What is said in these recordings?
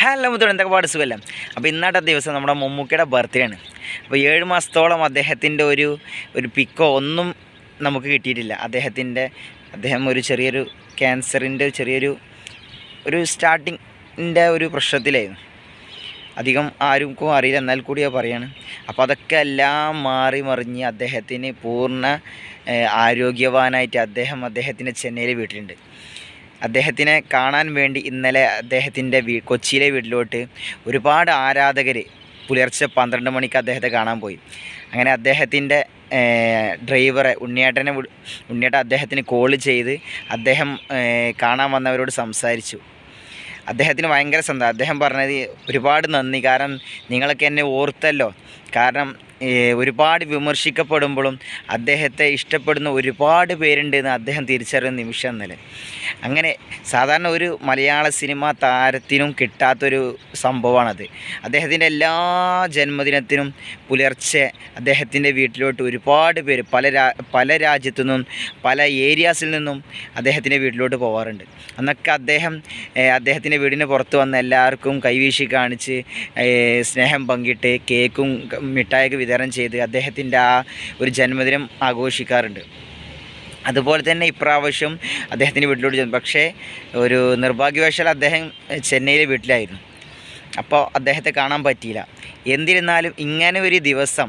Hello മുത്തോളം എന്തൊക്കെ പാട് സുഖമല്ല അപ്പോൾ ഇന്നത്തെ ദിവസം നമ്മുടെ മമ്മൂക്കയുടെ ബർത്ത്ഡേ ആണ്. അപ്പോൾ ഏഴ് മാസത്തോളം അദ്ദേഹത്തിന്റെ ഒരു ഒരു പിക്കോ ഒന്നും നമുക്ക് കിട്ടിയിട്ടില്ല. അദ്ദേഹത്തിന്റെ അദ്ദേഹം ഒരു ചെറിയൊരു ക്യാൻസറിന്റെ ചെറിയൊരു ഒരു സ്റ്റാർട്ടിങ്ങിന്റെ ഒരു പ്രശ്നത്തിലായിരുന്നു. അധികം ആർക്കും അറിയില്ല എന്നാൽ കൂടിയാണ് ഞാൻ പറയാണ്. അപ്പോൾ അതൊക്കെ എല്ലാം മാറി മറിഞ്ഞ് അദ്ദേഹത്തിന് പൂർണ ആരോഗ്യവാനായിട്ട് അദ്ദേഹം അദ്ദേഹത്തിന്റെ ചെന്നൈയിൽ വീട്ടിലുണ്ട്. അദ്ദേഹത്തിനെ കാണാൻ വേണ്ടി ഇന്നലെ അദ്ദേഹത്തിന്റെ വീ കൊച്ചിയിലെ വീട്ടിലോട്ട് ഒരുപാട് ആരാധകർ പുലർച്ചെ പന്ത്രണ്ട് മണിക്ക് അദ്ദേഹത്തെ കാണാൻ പോയി. അങ്ങനെ അദ്ദേഹത്തിന്റെ ഡ്രൈവറെ ഉണ്ണിയേട്ടനെ ഉണ്ണിയേട്ടൻ അദ്ദേഹത്തിന് കോൾ ചെയ്ത് അദ്ദേഹം കാണാൻ വന്നവരോട് സംസാരിച്ചു. അദ്ദേഹത്തിന് ഭയങ്കര സന്തോഷം. അദ്ദേഹം പറഞ്ഞത് ഒരുപാട് നന്ദി. കാരണം നിങ്ങളൊക്കെ എന്നെ ഓർത്തല്ലോ. കാരണം ഒരുപാട് വിമർശിക്കപ്പെടുമ്പോഴും അദ്ദേഹത്തെ ഇഷ്ടപ്പെടുന്ന ഒരുപാട് പേരുണ്ടെന്ന് അദ്ദേഹം തിരിച്ചറിയുന്ന നിമിഷം എന്നല്ലേ അങ്ങനെ സാധാരണ ഒരു മലയാള സിനിമ താരത്തിനും കിട്ടാത്തൊരു സംഭവമാണത്. അദ്ദേഹത്തിന്റെ എല്ലാ ജന്മദിനത്തിനും പുലർച്ചെ അദ്ദേഹത്തിന്റെ വീട്ടിലോട്ട് ഒരുപാട് പേര് പല രാ പല രാജ്യത്തു നിന്നും പല ഏരിയാസിൽ നിന്നും അദ്ദേഹത്തിന്റെ വീട്ടിലോട്ട് പോകാറുണ്ട് അന്നൊക്കെ അദ്ദേഹം അദ്ദേഹത്തിന്റെ വീടിന് പുറത്ത് വന്ന് എല്ലാവർക്കും കൈവീശി കാണിച്ച് സ്നേഹം പങ്കിട്ട് കേക്കും മിഠായിക്ക് വിതരണം ചെയ്ത് അദ്ദേഹത്തിന്റെ ആ ഒരു ജന്മദിനം ആഘോഷിക്കാറുണ്ട്. അതുപോലെ തന്നെ ഇപ്രാവശ്യം അദ്ദേഹത്തിന്റെ വീട്ടിലോട്ട് ചെന്നു. പക്ഷേ ഒരു നിർഭാഗ്യവശാൽ അദ്ദേഹം ചെന്നൈയിലെ വീട്ടിലായിരുന്നു. അപ്പോൾ അദ്ദേഹത്തെ കാണാൻ പറ്റിയില്ല. എന്നിരുന്നാലും ഇങ്ങനെ ഒരു ദിവസം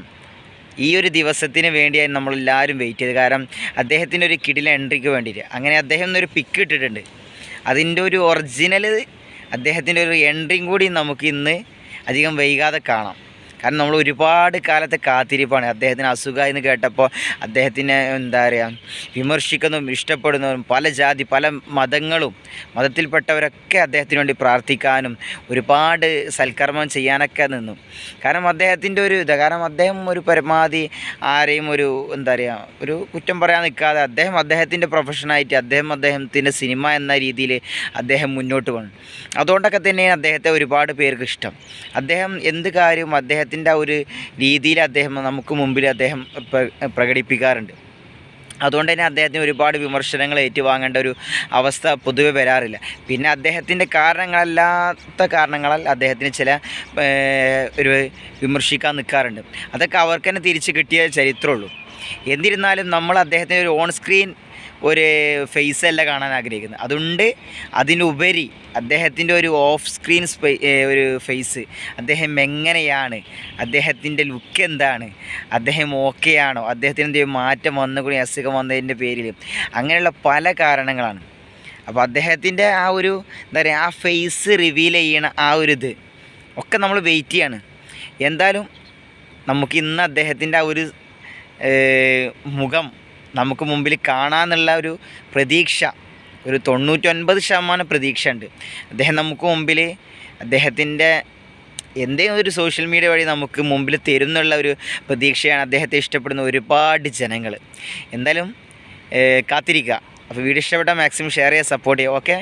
ഈ ഒരു ദിവസത്തിന് വേണ്ടിയായി നമ്മളെല്ലാവരും വെയിറ്റ് ചെയ്ത് കാരണം അദ്ദേഹത്തിന്റെ ഒരു കിടിലെ എൻട്രിക്ക് വേണ്ടിയിട്ട്. അങ്ങനെ അദ്ദേഹം ഇന്നൊരു പിക്ക് ഇട്ടിട്ടുണ്ട്. അതിന്റെ ഒരു ഒറിജിനൽ അദ്ദേഹത്തിന്റെ ഒരു എൻട്രിയും കൂടി നമുക്ക് ഇന്ന് അധികം വൈകാതെ കാണാം. കാരണം നമ്മൾ ഒരുപാട് കാലത്തെ കാത്തിരിപ്പാണ്. അദ്ദേഹത്തിന് അസുഖം എന്ന് കേട്ടപ്പോൾ അദ്ദേഹത്തിനെ എന്താ പറയുക വിമർശിക്കുന്നതും ഇഷ്ടപ്പെടുന്നതും പല ജാതി പല മതങ്ങളും മതത്തിൽപ്പെട്ടവരൊക്കെ അദ്ദേഹത്തിന് വേണ്ടി പ്രാർത്ഥിക്കാനും ഒരുപാട് സൽക്കർമ്മം ചെയ്യാനൊക്കെ നിന്നു. കാരണം അദ്ദേഹത്തിന്റെ ഒരു ഇത് കാരണം അദ്ദേഹം ഒരു പരമാവധി ആരെയും ഒരു എന്താ പറയുക ഒരു കുറ്റം പറയാൻ നിൽക്കാതെ അദ്ദേഹം അദ്ദേഹത്തിന്റെ പ്രൊഫഷനായിട്ട് അദ്ദേഹം അദ്ദേഹത്തിന്റെ സിനിമ എന്ന രീതിയിൽ അദ്ദേഹം മുന്നോട്ട് വന്നു അതുകൊണ്ടൊക്കെ തന്നെയാണ് അദ്ദേഹത്തെ ഒരുപാട് പേർക്ക് ഇഷ്ടം. അദ്ദേഹം എന്ത് കാര്യവും അദ്ദേഹത്തിന്റെ ഒരു രീതിയിൽ അദ്ദേഹം നമുക്ക് മുമ്പിൽ അദ്ദേഹം പ്ര- പ്രകടിപ്പിക്കാറുണ്ട്. അതുകൊണ്ട് തന്നെ അദ്ദേഹത്തിന് ഒരുപാട് വിമർശനങ്ങൾ ഏറ്റുവാങ്ങേണ്ട ഒരു അവസ്ഥ പൊതുവെ വരാറില്ല. പിന്നെ അദ്ദേഹത്തിന്റെ കാരണങ്ങളല്ലാത്ത കാരണങ്ങളാൽ അദ്ദേഹത്തിന് ചില ഒരു വിമർശിക്കാൻ നിൽക്കാറുണ്ട്. അതൊക്കെ അവർക്ക് തന്നെ തിരിച്ച് കിട്ടിയ ചരിത്രമുള്ളൂ. എന്നിരുന്നാലും നമ്മൾ അദ്ദേഹത്തിന് ഒരു ഓൺ സ്ക്രീൻ ഒരു ഫേസ് അല്ല കാണാൻ ആഗ്രഹിക്കുന്നത്. അതുകൊണ്ട് അതിനുപരി അദ്ദേഹത്തിന്റെ ഒരു ഓഫ് സ്ക്രീൻ ഒരു ഫേസ് അദ്ദേഹം എങ്ങനെയാണ്? അദ്ദേഹത്തിന്റെ ലുക്ക് എന്താണ്? അദ്ദേഹം ഓക്കെ ആണോ? അദ്ദേഹത്തിന് എന്തെങ്കിലും മാറ്റം വന്നുകൂടി അസുഖം വന്നതിന്റെ പേരിൽ. അങ്ങനെയുള്ള പല കാരണങ്ങളാണ്. അപ്പോൾ അദ്ദേഹത്തിന്റെ ആ ഒരു എന്താ പറയുക ആ ഫേസ് റിവീൽ ചെയ്യണ ആ ഒരു ഇത് ഒക്കെ നമ്മൾ വെയിറ്റ് ചെയ്യാണ്. എന്തായാലും നമുക്ക് ഇന്ന് അദ്ദേഹത്തിന്റെ ആ ഒരു മുഖം നമുക്ക് മുമ്പിൽ കാണാമെന്നുള്ള ഒരു പ്രതീക്ഷ. ഒരു തൊണ്ണൂറ്റൊൻപത് ശതമാനം പ്രതീക്ഷ ഉണ്ട് അദ്ദേഹം നമുക്ക് മുമ്പിൽ അദ്ദേഹത്തിന്റെ എന്തെങ്കിലും ഒരു സോഷ്യൽ മീഡിയ വഴി നമുക്ക് മുമ്പിൽ തരുന്നുള്ള ഒരു പ്രതീക്ഷയാണ് അദ്ദേഹത്തെ ഇഷ്ടപ്പെടുന്ന ഒരുപാട് ജനങ്ങൾ. എന്തായാലും കാത്തിരിക്കുക. അപ്പോൾ വീഡിയോ ഇഷ്ടപ്പെട്ടാൽ മാക്സിമം ഷെയർ ചെയ്യുക സപ്പോർട്ട് ചെയ്യുക. ഓക്കെ